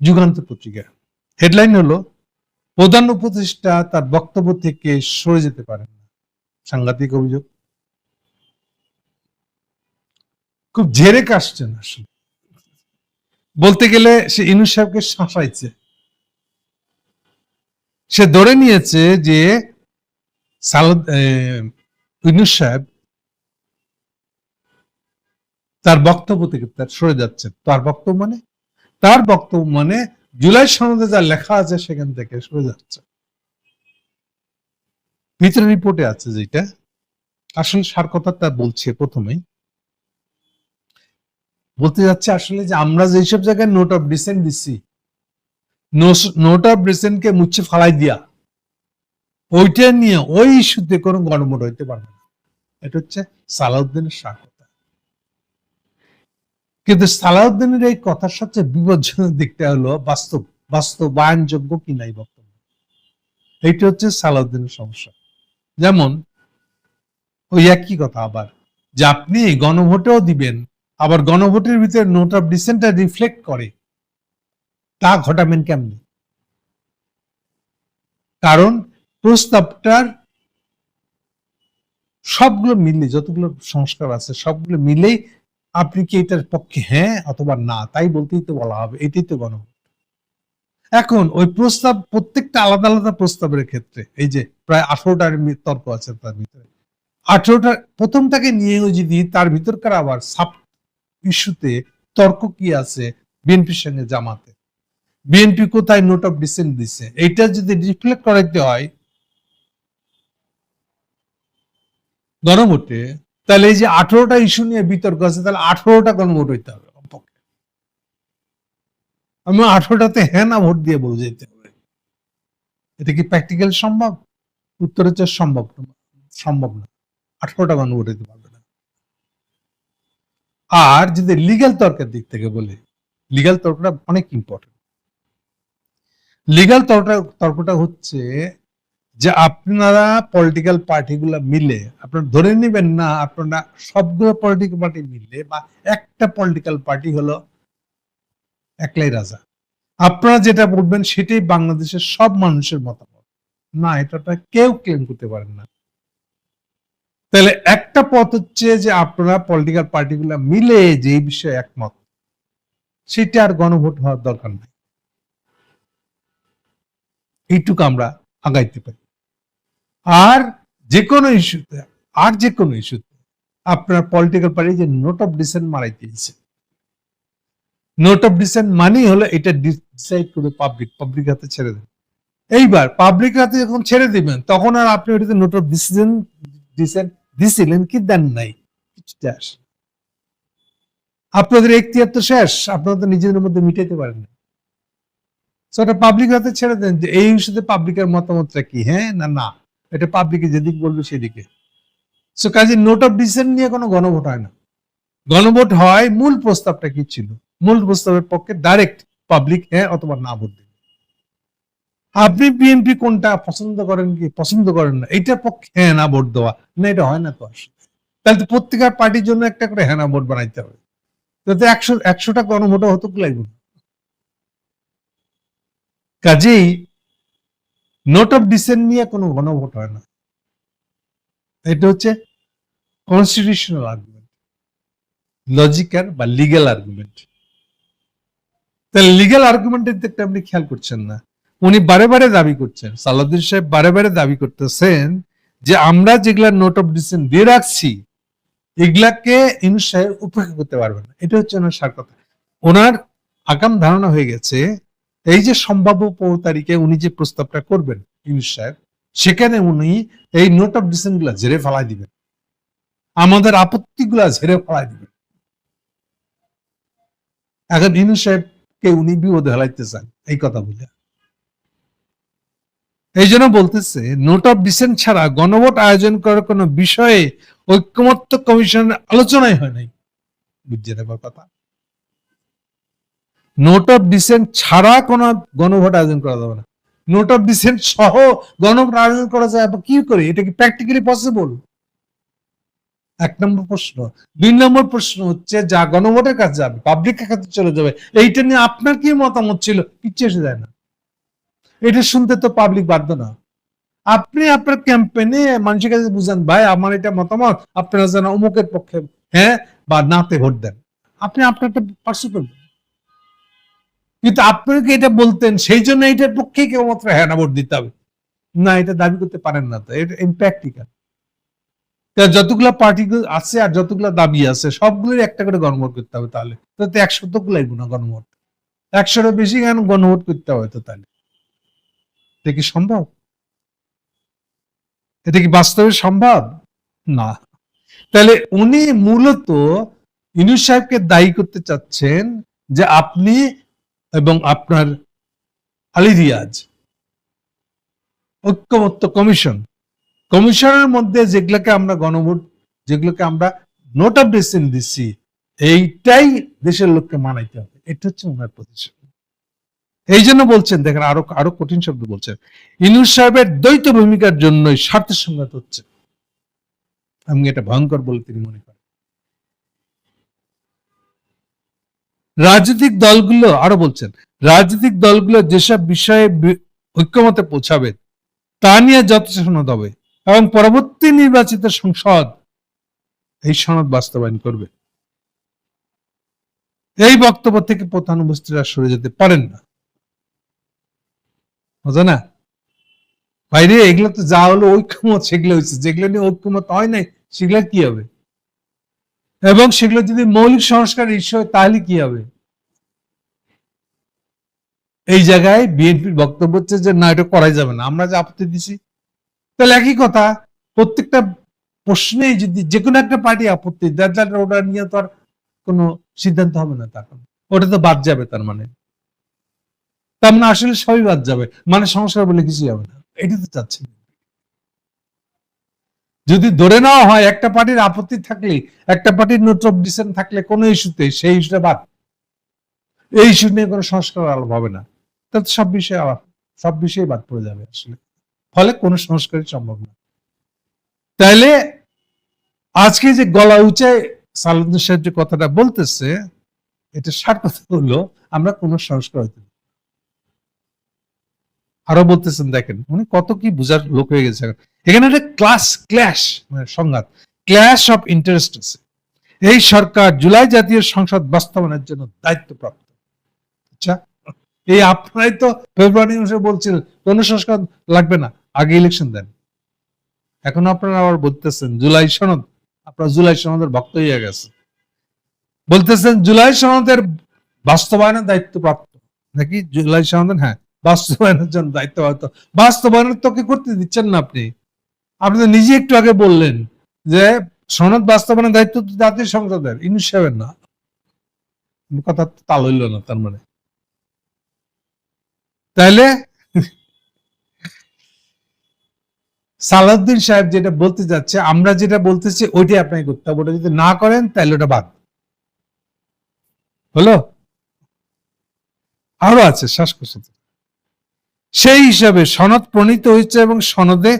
যুগান্তর পত্রিকা। হেডলাইন হলো, প্রধান উপদেষ্টা তার বক্তব্য থেকে সরে যেতে পারেন না। সাংঘাতিক অভিযোগ। খুব ঝেড়ে কাশছেন আসলে। বলতে গেলে সে ইনুস সাহেবকে শাসাইছে। সে ধরে নিয়েছে যে ইনুস সাহেব তার বক্তব্য থেকে তার সরে যাচ্ছে। তার বক্তব্য মানে তার বক্তব্য মানে জুলাই সনদে যা লেখা আছে সেখান থেকে সরে যাচ্ছে। ভিতরে রিপোর্টে আছে যেটা। আসলে সার কথা তা বলছে প্রথমেই। বলতে যাচ্ছে আসলে যে আমরা যেসব জায়গায় নোট অফ ডিসেন্ট দিচ্ছি নোট অফ ডিসেন্টকে মুছে ফালাই দিয়া, ওইটা নিয়ে ওই ইস্যুতে কোনো গণমত হইতে পারবে না। এটা হচ্ছে সালাউদ্দিনের সার। কিন্তু সালাউদ্দিনের এই কথার সবচেয়ে বিপজ্জনক দিকটা হলো বাস্তব, বাস্তবায়নযোগ্য কি নাই বক্তব্য। এইটা হচ্ছে সালাউদ্দিনের সমস্যা। যেমন, ওই একই কথা আবার, যে আপনি গণভোটেও দিবেন, আবার গণভোটের ভিতরে নোট অফ ডিসেন্টটা রিফ্লেক্ট করে। তা ঘটাবেন কেমনি? কারণ প্রস্তাবটার সবগুলো মিলে, যতগুলো সংস্কার আছে, সবগুলো মিলেই আপনি কি এটার পক্ষে হ্যাঁ অথবা না? তাই বলতেই তো বলা হবে, এটাই তো গণভোট। এখন ওই প্রস্তাব, প্রত্যেকটা আলাদা আলাদা প্রস্তাবের ক্ষেত্রে, এই যে প্রায় আঠারোটার তর্ক আছে তার ভিতরে। আঠারোটা, প্রথমটাকে নিয়েও যদি তার ভিতরকার আবার সাব ইস্যুতে তর্ক কি আছে বিএনপির সঙ্গে জামাতে? বিএনপি কোথায় নোট অফ ডিসেন্ট দিছে? এইটা যদি রিফ্লেক্ট করাইতে হয়, গণভোটে তাহলে এই যে আঠারোটা ইস্যু নিয়ে বিতর্ক আছে, তাহলে আঠারোটা গণভোট হইতে হবে আমি আঠারোটাতে হ্যাঁ না ভোট দিয়ে বলে যেতে হবে। এটা কি প্র্যাকটিক্যাল সম্ভব? উত্তর হচ্ছে সম্ভব সম্ভব না। আঠারোটা গণভোট হইতে পারবে না। আর যদি লিগ্যাল তর্কের দিক থেকে বলে লিগাল তর্কটা অনেক ইম্পর্টেন্ট লিগাল তর্কটা তর্কটা হচ্ছে যে আপনারা পলিটিক্যাল পার্টিগুলো মিলে, আপনারা ধরে নেবেন না আপনারা সবগুলো পলিটিক্যাল পার্টি মিলে বা একটা পলিটিক্যাল পার্টি হলো একলাই রাজা। আপনারা যেটা বলবেন সেটাই বাংলাদেশের সব মানুষের মতামত। না এটা কেউ ক্লেম করতে পারেন না। তাহলে একটা পথ হচ্ছে যে আপনারা পলিটিক্যাল পার্টিগুলো মিলে যে বিষয়ে একমত, সেটা আর গণভোট হওয়ার দরকার নাই। এইটুকু আমরা আগাইতে পারি। আর যে কোনো ইস্যুতে, আর যে কোনো ইস্যুতে আপনার পলিটিক্যাল পার্টি যে নোট অফ ডিসেন্ট মারাই দিয়েছে। নোট অফ ডিসেন্ট মানি হলো এটা ডিসাইড করবে পাবলিক পাবলিক হাতে ছেড়ে দেবে। এইবার পাবলিক হাতে যখন ছেড়ে দিবেন, তখন আর আপনি ওইটাতে নোট অফ ডিসিশন ডিসেন্ট দিছিলেন কি দেন নাই? কিছুটা আসে আপনাদের এখতিয়ার তো শেষ, আপনারা তো নিজেদের মধ্যে মিটাইতে পারেন না। ওটা পাবলিক হাতে ছেড়ে দেন যে এই ইস্যুতে পাবলিকের মতামতটা কি হ্যাঁ না না? এটা পাবলিকে যেদিক বলবে সেদিকে। সো কাজে নোট অফ ডিসেন্ট নিয়ে কোনো গণভোট হয় না। গণভোট হয়, মূল প্রস্তাবটা কি ছিল? মূল প্রস্তাবের পক্ষে ডাইরেক্ট পাবলিক হ্যাঁ অথবা না ভোট দেবে। আপনি বিএনপি কোনটা পছন্দ করেন কি পছন্দ করেন না, এইটার পক্ষে হ্যাঁ না ভোট দেওয়া। না, এটা হয় না তো আসলে তাহলে তো প্রত্যেকের পার্টির জন্য একটা করে হ্যাঁ ভোট বানাইতে হবে। তাতে একশো, একশোটা গণভোট হতো কি লাগবে কাজেই নোট অফ ডিসেন্ট নিয়ে কোনো গণভোট হয় না। এটা হচ্ছে কনস্টিটিউশনাল আর্গুমেন্ট লজিক্যাল বা লিগেল আর্গুমেন্ট তাহলে লিগেল আর্গুমেন্টের দিকটা আপনি খেয়াল করছেন না। উনি বারে বারে দাবি করছেন, সালাউদ্দিন সাহেব বারে বারে দাবি করতেছেন যে আমরা যেগুলা নোট অফ ডিসেন্ট দিয়ে রাখছি, এগুলাকে ইনুস সাহেব উপেক্ষা করতে পারবেন না। এটা হচ্ছে ওনার সার কথা। ওনার আগাম ধারণা হয়ে গেছে এই যে সম্ভাব্য পনেরো তারিখে উনি যে প্রস্তাবটা করবেন ইউনুস সাহেব, সেখানে উনি এই নোট অফ ডিসেন্টগুলা ঝেড়ে ফেলাই দিবেন। আমাদের আপত্তি গুলা ঝেড়ে ফেলাই দিবেন। এখন ইউনুস সাহেবকে উনি বিপদে হেলাইতে চান, এই কথা বলে। এই জন্য বলতেছে নোট অফ ডিসেন্ট ছাড়া গণভোট আয়োজন করার কোনো বিষয়ে ঐক্যমত্য কমিশনের আলোচনাই হয় নাই। এবার কথা? নোট অফ ডিসেন্ট ছাড়া কোনো গণভোট আয়োজন করা যাবে না। নোট অফ ডিসেন্ট সহ গণভোট আয়োজন করা যায় কি করে? এটা কি প্র্যাকটিক্যালি পসিবল এক নম্বর প্রশ্ন। দুই নম্বর প্রশ্ন হচ্ছে, যা গণভোটের কাছে যাবে পাবলিকের কাছে চলে যাবে, এইটা নিয়ে আপনার কি মতামত ছিল? কিচ্ছু এসে যায় না। এটা শুনতে তো পাবলিক বাধ্য না। আপনি আপনার ক্যাম্পেইনে মানুষের কাছে বুঝান, ভাই, আমার এটা মতামত, আপনারা যেন অমুকের পক্ষে হ্যাঁ বা নাতে ভোট দেন। আপনি আপনারটা পার্সু করবেন। কিন্তু আপনাকে এটা বলতেন, সেই জন্য এটার পক্ষে কেবলমাত্র হ্যাঁ না ভোট দিতে হবে। না, এটা দাবি করতে পারেন না তো, এটা ইম্প্র্যাকটিক্যাল যতগুলা পার্টি আছে আর যতগুলা দাবি আছে সবগুলোর একটা করে গণভোট করতে হবে তাহলে। একশো তো গুলাই গুণা গণভোট। একশোটা বেশি কেন গণভোট করতে হবে তো তাহলে? এটা কি সম্ভব? এটা কি বাস্তবে সম্ভব? না। তাহলে উনি মূলত ইনুস সাহেবকে দায়ী করতে চাচ্ছেন যে আপনি এবং আপনার আলী রিয়াজ ঐক্যমত্য কমিশন। কমিশনের মধ্যে যেগুলোকে আমরা গণভোট, যেগুলোকে আমরা নোট অফ ডিসিশন দিচ্ছি, এইটাই দেশের লোককে মানাইতে হবে। এটা হচ্ছে ওনার প্রতিষ্ঠান। এই জন্য বলছেন, দেখেন আরও আরও কঠিন শব্দ বলছেন, ইনুস সাহেবের দ্বৈত ভূমিকার জন্যই স্বার্থের সংঘাত হচ্ছে। আমি এটা ভয়ঙ্কর বলে তিনি মনে করেন। রাজনৈতিক দলগুলো আরও বলছেন, রাজনৈতিক দলগুলো যেসব বিষয়ে ঐক্যমতে পৌঁছাবে, তা নিয়ে যথেষ্ট সনদ হবে এবং পরবর্তী নির্বাচিত সংসদ এই সনদ বাস্তবায়ন করবে। এই বক্তব্য থেকে প্রধান উপস্থিতরা সরে যেতে পারেন না। বুঝো না? বাইরে এগুলো তো যা হলো ঐক্যমত, সেগুলো হয়েছে। যেগুলো নিয়ে ঐক্যমত হয় নাই, সেগুলো কি হবে? এবং সেগুলো যদি মৌলিক সংস্কার ইস্যু হয়, তাহলে কি হবে? এই জায়গায় বিএনপির বক্তব্য হচ্ছে যে, না, এটা করাই যাবে না। আমরা যে আপত্তি দিছি, তাহলে একই কথা, প্রত্যেকটা প্রশ্নেই যদি যে কোনো একটা পার্টি আপত্তি ওটা নিয়ে তো আর কোনো সিদ্ধান্ত হবে না তখন ওটা তো বাদ যাবে তার মানে। তার মানে আসলে সবই বাদ যাবে। মানে সংস্কার বলে কিছু হবে না। এটি তো চাচ্ছে। যদি ধরে নেওয়া হয়, একটা পার্টির আপত্তি থাকলে, একটা পার্টির নোট অফ ডিসেন থাকলে কোনো ইস্যুতে সেই ইস্যুটা বাদ। এই ইস্যু নিয়ে কোনো সংস্কার আলাপ হবে না। তাহলে তো সব বিষয়ে আলাপ, সব বিষয়ে বাদ পড়ে যাবে আসলে। ফলে কোনো সংস্কারই সম্ভব না। তাইলে আজকে যে গলা উঁচায় সালাউদ্দিন সাহেব যে কথাটা বলতেছে, এটা সার কথা হলো আমরা কোনো সংস্কার হইতে। আরও বলতেছেন, দেখেন, উনি কত কি বুঝার লোক হয়ে গেছে এখানে। একটা ক্লাস ক্ল্যাশ মানে সংঘাত ক্ল্যাশ অফ ইন্টারেস্ট আছে। এই সরকার জুলাই জাতীয় সংসদ বাস্তবায়নের জন্য দায়িত্বপ্রাপ্ত। আচ্ছা এই আপনারাই তো ফেব্রুয়ারি মাসে বলছিলেন কোন সংস্কার লাগবে না, আগে ইলেকশন দেন। এখন আপনারা আবার বলতেছেন, জুলাই সনদ, আপনার জুলাই সনদের ভক্ত হয়ে গেছে বলতেছেন, জুলাই সনদের বাস্তবায়নের দায়িত্ব প্রাপ্ত নাকি জুলাই সনদ? হ্যাঁ বাস্তবায়নের জন্য দায়িত্ব প্রাপ্ত বাস্তবায়নের কি করতে দিচ্ছেন না আপনি? আপনি তো নিজে একটু আগে বললেন যে সনদ বাস্তবায়নের দায়িত্ব তো জাতীয় সংসদের ইনুস সাহেবের না। কথা তো তাল হইল না, তার মানে। তাইলে সালাউদ্দিন সাহেব যেটা বলতে যাচ্ছে, আমরা যেটা বলতেছি ওইটাই আপনাকে করতে হবে, ওটা যদি না করেন তাহলে ওটা বাদ। হলো? আরও আছে, শ্বাসকষ্ট। সেই হিসাবে সনদ প্রণীত হয়েছে এবং সনদে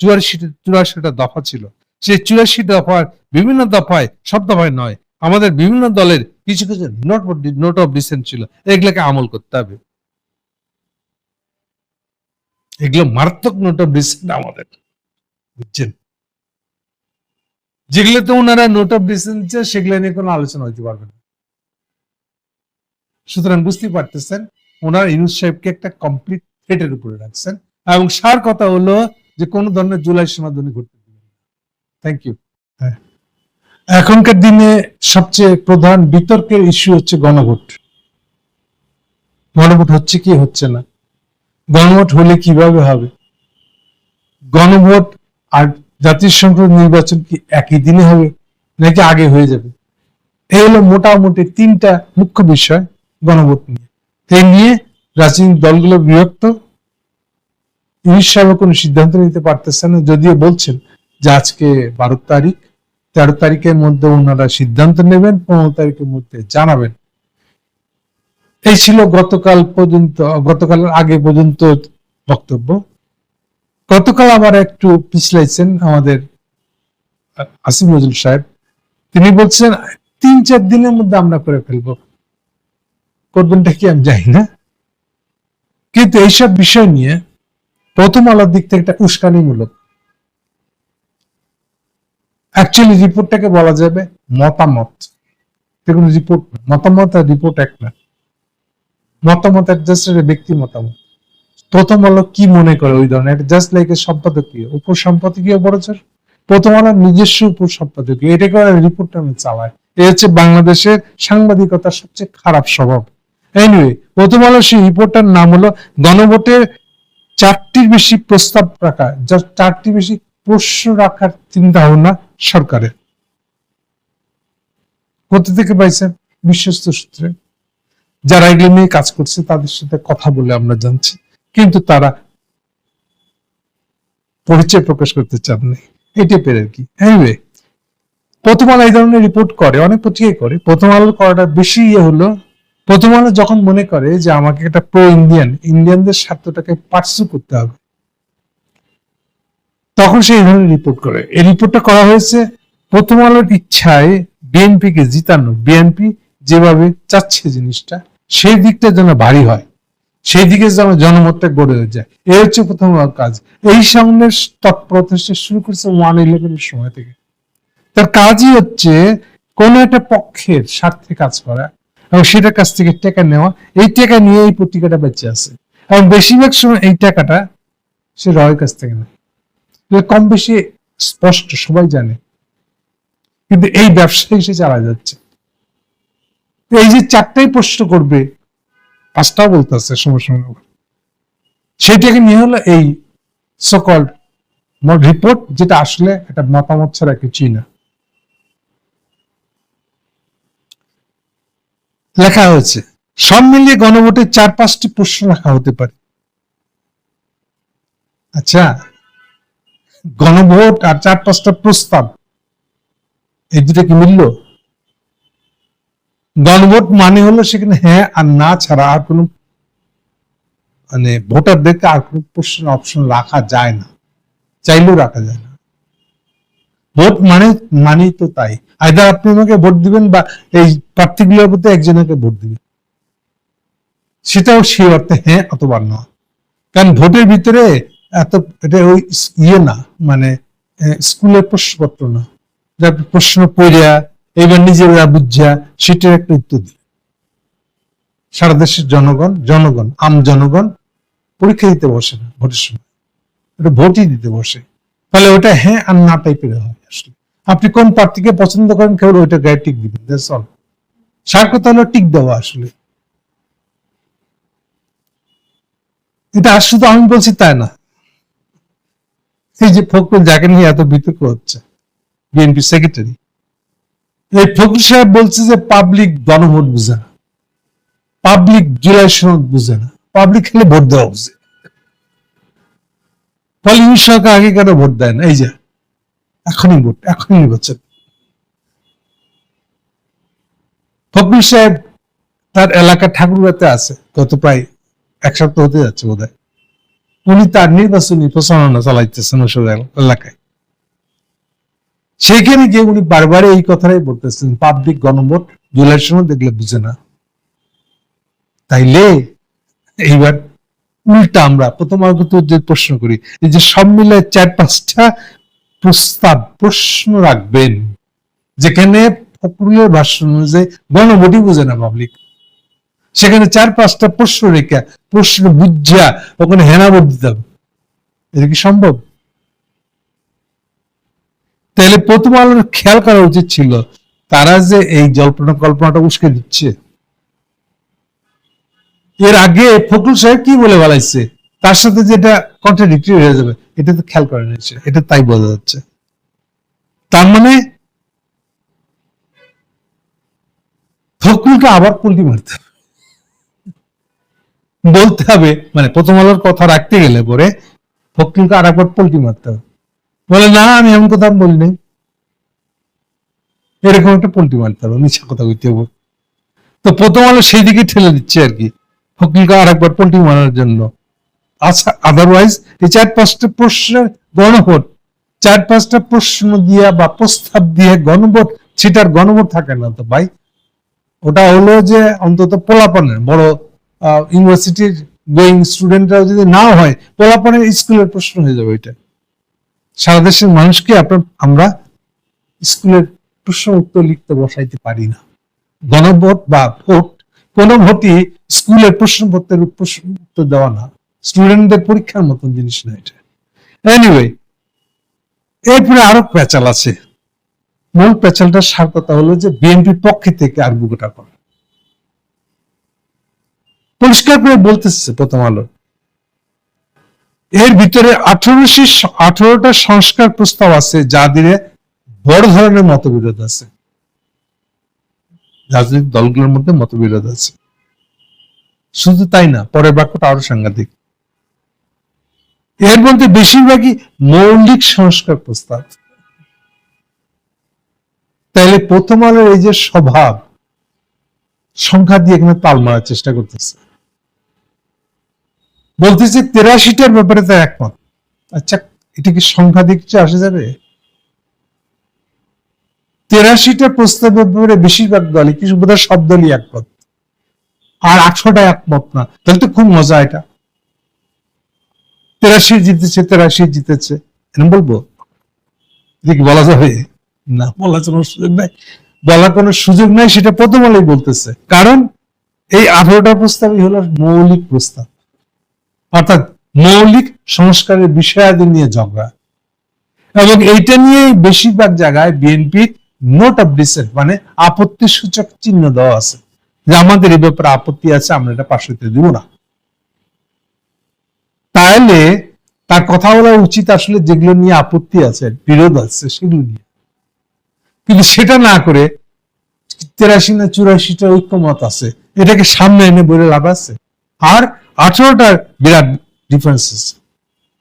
চুরাশি চুরাশিটা দফা ছিল। সেই চুরাশি দফার বিভিন্ন দফায় সব দফায় নয়, আমাদের বিভিন্ন দলের কিছু কিছু নোট নোট অফ ডিসেন্ট ছিল, এগুলোকে আমল করতে হবে। এগুলো মারাত্মক নোট অফ ডিসেন্ট আমাদের, বুঝছেন? যেগুলোতে ওনারা নোট অফ ডিসেন্ট সেগুলো নিয়ে কোনো আলোচনা হইতে পারবে না। সুতরাং বুঝতে পারতেছেন, ওনার ইউনুস সাহেবকে একটা কমপ্লিট থ্রেটের উপরে রাখছেন। এবং সার কথা হলো যে কোন ধরনের জুলাই সমাধানী ঘটতে দিবেন থ্যাংক ইউ এখনকার দিনে সবচেয়ে প্রধান বিতর্কের ইস্যু হচ্ছে গণভোট। গণভোট হচ্ছে কি, হচ্ছে না। গণভোট হলে কীভাবে হবে? গণভোট আর জাতীয় সংসদ নির্বাচন কি একই দিনে হবে, নাকি আগে হয়ে যাবে? এই হলো মোটামুটি তিনটা মুখ্য বিষয় গণভোট নিয়ে। এই নিয়ে রাজনৈতিক দলগুলো বিভক্ত। ইউনিশ সাহেব কোনো সিদ্ধান্ত নিতে পারতেছে না, যদিও বলছেন যে আজকে বারো তারিখ, তেরো তারিখের মধ্যে ওনারা সিদ্ধান্ত নেবেন, পনেরো তারিখের মধ্যে জানাবেন। এই ছিল গতকাল পর্যন্ত গতকালের আগে পর্যন্ত বক্তব্য। গতকাল আবার একটু পিছলাইছেন আমাদের আসিফ নজরুল সাহেব। তিনি বলছেন, তিন চার দিনের মধ্যে আমরা করে ফেলব। করবেনটা কি আমি জানি না। কিন্তু এইসব বিষয় নিয়ে প্রথম আলোর দিক থেকে একটা উস্কানিমূলক। অ্যাকচুয়ালি রিপোর্টটাকে বলা যাবে মতামত। দেখুন রিপোর্ট মতামত আর রিপোর্ট এক না। মতামত জাস্ট ব্যক্তি মতামত। প্রথম আলো কি মনে করে ওই ধরনের? জাস্ট লাইক সম্পাদকীয় উপ সম্পাদকীয় বড়ছর প্রথম আলোর নিজস্ব উপ সম্পাদকীয় এটা করে রিপোর্টটা আমি চালাই এ হচ্ছে বাংলাদেশের সাংবাদিকতার সবচেয়ে খারাপ স্বভাব। এনিওয়ে প্রথম আলো সেই রিপোর্টটার নাম হলো গণভোটের চারটির বেশি প্রস্তাব রাখা যা চারটি বেশি প্রশ্ন রাখার চিন্তা ভাবনা সরকারের। কোথা থেকে পাইছেন বিশ্বস্ত সূত্রে। যারা এগুলো নিয়ে কাজ করছে, তাদের সাথে কথা বলে আমরা জানছি, কিন্তু তারা পরিচয় প্রকাশ করতে চাননি। এটি পেরে কি? এনিওয়ে প্রথম আলো এই ধরনের রিপোর্ট করে, অনেক পত্রিকাই করে। প্রথম আলো করাটা বেশি ইয়ে হলো প্রথম আলো যখন মনে করে যে আমাকে একটা প্রো ইন্ডিয়ান ইন্ডিয়ানদের স্বার্থটাকে পার্সু করতে হবে, তখন সে ধরনের রিপোর্ট করে। এই রিপোর্টটা করা হয়েছে প্রথম আলোর ইচ্ছায় বিএনপি কে জিতানো। বিএনপি যেভাবে চাচ্ছে জিনিসটা, সেই দিকটা যেন ভারী হয়, সেই দিকে যেন জনমতটা গড়ে হয়ে যায়। এই হচ্ছে প্রথম কাজ। এই সামনের তৎপরতা শুরু করছে ওয়ান ইলেভেনের সময় থেকে। তার কাজই হচ্ছে কোন একটা পক্ষের স্বার্থে কাজ করা এবং সেটার কাছ থেকে টাকা নেওয়া, এই টাকা নিয়ে এই পত্রিকাটা বেঁচে আছে। এবং বেশিরভাগ সময় এই টাকাটা সে রয়ের কাছ থেকে নেয়। কম বেশি স্পষ্ট, সবাই জানে। কিন্তু এই ব্যবসায় সে চালা যাচ্ছে। এই যে চারটাই প্রশ্ন করবে, পাঁচটাও বলতেছে সময় সময় সেটাকে নিয়ে হলো এই সকল রিপোর্ট যেটা আসলে একটা মতামত ছাড়া কিছুই না। লেখা হয়েছে। সব মিলিয়ে গণভোটে চার, পাঁচটি প্রশ্ন রাখা হতে পারে। আচ্ছা গণভোট আর চার, পাঁচটা প্রস্তাব, এই দুটো কি মিলল? গণভোট মানে হলো সেখানে হ্যাঁ আর না ছাড়া আর কোনো মানে ভোটারদেরকে আর কোনো প্রশ্ন, অপশন রাখা যায় না। চাইলেও রাখা যায় না। ভোট মানে মানেই তো তাই। আইদার আপনি আমাকে ভোট দিবেন বা এই প্রার্থীগুলোর মধ্যে একজনকে ভোট দিবেন। সেটাও সে অর্থে হ্যাঁ অথবা না। কারণ ভোটের ভিতরে এত এটা ওই ইয়ে না মানে স্কুলের প্রশ্নপত্র না। যা প্রশ্ন পড়িয়া এবার নিজেরা বুঝিয়া সেটার একটা উত্তর দিল সারা দেশের জনগণ জনগণ, আম জনগণ পরীক্ষা দিতে বসে না ভোটের সময়। ওটা ভোটই দিতে বসে। তাহলে ওটা হ্যাঁ আর না টাইপের হয়। আপনি কোন প্রার্থীকে পছন্দ করেন কেউ ওইটা গায়ে টিক দিবেন দ্যাটস সার কথা হলো টিক দেওয়া আসলে। এটা আর শুধু আমি বলছি তাই না। এই যে ফখরুল যাকে নিয়ে এত বিতর্ক হচ্ছে বিএনপি সেক্রেটারি এই ফখরুল সাহেব বলছে যে পাবলিক গণভোট বুঝে না। পাবলিক জুলাই সনদ বুঝে না। পাবলিক খেলে ভোট দেওয়া বুঝে। ফলে সরকার আগে কেন ভোট দেয় না? এই যে এখনই ভোট, এখনই নির্বাচন ফখরুল সাহেব তার এলাকা ঠাকুরগাতে আছে, গত প্রায় এক সপ্তাহ হতে যাচ্ছে বোধ উনি তার নির্বাচনী প্রচারণা চালাইতেছেন ওসব এলাকায়। সেখানে গিয়ে উনি বারবার এই কথাটাই বলতেছেন, পাবলিক গণভোট, জুলাই সময় দেখলে বুঝে না। তাইলে এইবার উল্টা আমরা, প্রথম আগে তো যে প্রশ্ন করি, এই যে সব মিলে চার পাঁচটা প্রস্তাব, প্রশ্ন রাখবেন। যেখানে ফকরুলের ভাষণ অনুযায়ী গণভোটই বুঝে না পাবলিক সেখানে চার পাঁচটা প্রশ্ন রেখে, প্রশ্ন বুঝা ওখানে হেনা ভোট হবে। এটা কি সম্ভব? তাহলে প্রথম আলোর খেয়াল করা উচিত ছিল, তারা যে এই জল্পনা কল্পনাটা উস্কে দিচ্ছে। এর আগে ফখরুল সাহেব কি বলে বলাইছে তার সাথে যেটা কন্ট্রাডিক্টরি হয়ে যাবে। এটা তো খেয়াল করে নিয়েছে এটা তাই বোঝা যাচ্ছে। তার মানে ফখরুলকে আবার পুলটি মারতে বলতে হবে মানে প্রথম আলোর কথা রাখতে গেলে পরে ফখরুলকে আর একবার পোল্টি মারতে হবে। বলে, না, আমি এমন কথা বলি নাই এরকম একটা পোল্টি মারতে হবে মিছা কথা কইতে হবে। তো প্রথম আলো সেই দিকে ঠেলে দিচ্ছে আর কি ফকিলকে আর একবার পোল্টি মারার জন্য। আদারওয়াইজ এই চার পাঁচটা প্রশ্নের গণভোট চার পাঁচটা প্রশ্ন দিয়ে বা প্রস্তাব দিয়ে গণভোট, সেটার গণভোট থাকে না তো ভাই। ওটা হলো যে অন্তত পোলাপনের, বড় ইউনিভার্সিটির গোয়িং স্টুডেন্টরা যদি নাও হয়, পোলাপনের স্কুলের প্রশ্ন হয়ে যাবে ওইটা। সারা দেশের মানুষকে আপনার, আমরা স্কুলের প্রশ্ন উত্তর লিখতে বসাইতে পারি না। গণভোট বা ভোট, কোনো ভোটই স্কুলের প্রশ্নপত্রের প্রশ্ন উত্তর দেওয়া না। স্টুডেন্টদের পরীক্ষার মতন জিনিস না এটা। এনিওয়ে এরপরে আরও প্যাচাল আছে। মূল প্যাচালটার সার কথা হলো যে বিএনপির পক্ষে থেকে আর্গুটা করা। পরিষ্কার করে বলতেছে প্রথম আলো। এর ভিতরে আঠারোশি আঠারোটা সংস্কার প্রস্তাব আছে যা দিয়ে বড় ধরনের মতবিরোধ আছে। রাজনৈতিক দলগুলোর মধ্যে মতবিরোধ আছে। শুধু তাই না, পরের বাক্যটা আরও সাংঘাতিক। এর মধ্যে বেশিরভাগই মৌলিক সংস্কার প্রস্তাব। তাইলে প্রথম আলোর এই যে স্বভাব, সংখ্যা দিয়ে এখানে তাল মারার চেষ্টা করতেছে। বলতেছে তেরাশিটার ব্যাপারে তো একমত। আচ্ছা এটা কি সংখ্যা দিকছে আসে যাবে? তেরাশিটা প্রস্তাবের ব্যাপারে বেশিরভাগ দলই, কিছু বোধহয় সব দলই একমত। আর আটশোটা একমত না। তাহলে তো খুব মজা এটা। তেরাশি জিতেছে তেরাশি জিতেছে। এরকম বলব? কি বলা যাবে? না, বলার কোনো সুযোগ নাই। বলার কোনো সুযোগ নাই, সেটা প্রথম আলোই বলতেছে। কারণ এই আঠারোটা প্রস্তাবই হলো মৌলিক প্রস্তাব। অর্থাৎ মৌলিক সংস্কারের বিষয়াদি নিয়ে ঝগড়া। এবং এইটা নিয়ে বেশিরভাগ জায়গায় বিএনপি নোট অফ ডিসেন্ট মানে আপত্তি সূচক চিহ্ন দেওয়া আছে। যে আমাদের এই ব্যাপারে আপত্তি আছে, আমরা এটা পাশ হইতে দিব না। তাহলে তার কথা বলা উচিত আসলে যেগুলো নিয়ে আপত্তি আছে, বিরোধ আছে, সেগুলো নিয়ে। কিন্তু সেটা না করে তেরাশি না চুরাশিটা ঐক্যমত আছে, এটাকে সামনে এনে বলে লাভ আছে। আর আঠারোটার বিরাট ডিফারেন্স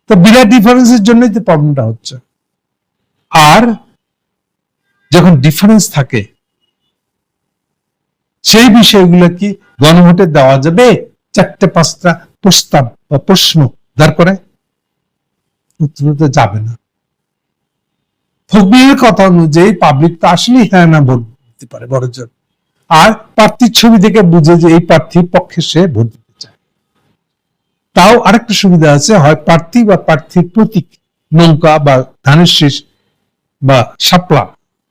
তো বিরাট ডিফারেন্সের জন্যই তো প্রবলেমটা হচ্ছে। আর যখন ডিফারেন্স থাকে, সেই বিষয়গুলো কি গণভোটে দেওয়া যাবে? চারটে পাঁচটা প্রস্তাব বা প্রশ্ন দাঁড় করে উত্তর তো যাবে না। ফকবিরের কথা অনুযায়ী পাবলিক তো আসলেই হ্যাঁ না ভোট দিতে পারে বড় জোর আর প্রার্থীর ছবি দেখে বুঝে যে এই প্রার্থীর পক্ষে সে ভোট দিতে চায়। তাও আরেকটা সুবিধা আছে, হয় প্রার্থী বা প্রার্থীর প্রতীক, নৌকা বা ধানের শীষ বা শাপলা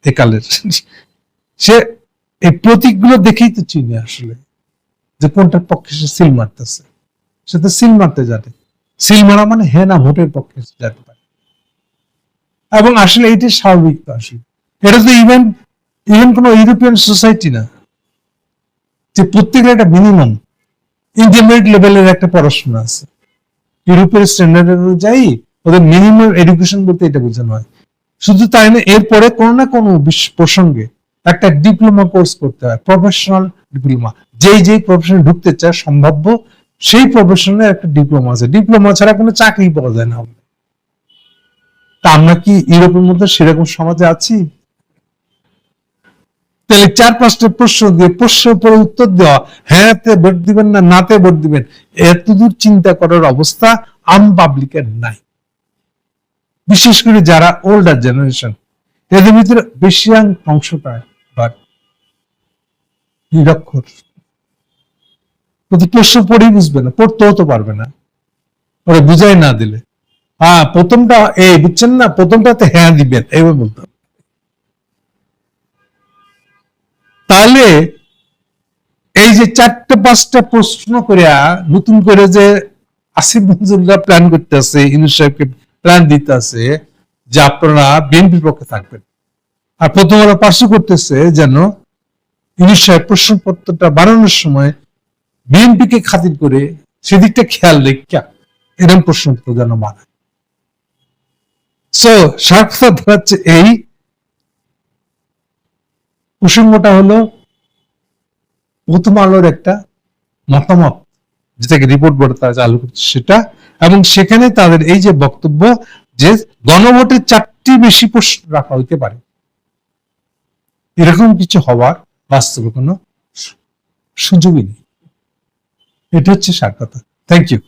একালের। সে এই প্রতীকগুলো দেখেই তো চিনে আসলে যে কোনটার পক্ষে সে সিল মারতেছে। সে তো সিল মারতে জানে। সিল মারা মানে হ্যাঁ না, ভোটের পক্ষে যেতে পারে। এবং আসলে এইটা স্বাভাবিক তো আসলে। এটা তো ইভেন ইভেন কোন ইউরোপিয়ান সোসাইটি না, যে প্রত্যেকের একটা মিনিমাম ইন্টারমিডিয়েট লেভেলের একটা পড়াশোনা আছে। ইউরোপের স্ট্যান্ডার্ড অনুযায়ী ওদের মিনিমাম এডুকেশন বলতে এটা বোঝানো হয়। শুধু তাই না, এরপরে কোনো না কোনো প্রসঙ্গে একটা ডিপ্লোমা কোর্স করতে হয় প্রফেশনাল ডিপ্লোমা যেই যেই প্রফেশনে ঢুকতে চায়, সম্ভাব্য সেই প্রফেশনে একটা ডিপ্লোমা আছে। ডিপ্লোমা ছাড়া কোনো চাকরি পাওয়া যায় না তা আমরা কি ইউরোপের মধ্যে সেরকম সমাজে আছি? তাহলে চার পাঁচটা প্রশ্ন দিয়ে, প্রশ্নের উপরে উত্তর দেওয়া হ্যাঁ তে ভোট দিবেন না নাতে ভোট দিবেন, এতদূর চিন্তা করার অবস্থা আম পাবলিকের নাই। বিশেষ করে যারা ওল্ডার জেনারেশন এদের ভিতরে বেশি অংশটা বাট নিরক্ষর। প্রতি প্রশ্ন পড়েই বুঝবে না, পড়তেও তো পারবে না। ওরা বুঝাই না দিলে। হ্যাঁ প্রথমটা এই, বুঝছেন না? প্রথমটাতে হ্যাঁ দিবেন, এইভাবে বলতে তাহলে এই যে চারটা পাঁচটা প্রশ্ন করিয়া নতুন করে যে আসিফ মঞ্জুররা প্ল্যান করতে আছে ইনু সাহেবকে প্ল্যান দিতে আছে যে আপনারা বিএনপির পক্ষে থাকবেন। আর প্রথম ওরা পার্শ্ব করতেছে যেন ইনু সাহেব প্রশ্নপত্রটা বানানোর সময় বিএনপিকে খাতির করে সেদিকটা খেয়াল রেখা এরকম প্রশ্নপত্র যেন বানায় সো সার্থক হচ্ছে এই। প্রসঙ্গটা হলো, প্রথম আলোর একটা মতামত, যেটাকে রিপোর্ট বলে তারা চালু করছে সেটা, এবং সেখানে তাদের এই যে বক্তব্য যে গণভোটের চারটি বেশি প্রশ্ন রাখা হইতে পারে, এরকম কিছু হওয়ার বাস্তবে কোনো সুযোগই নেই। এটা হচ্ছে সার কথা। Thank you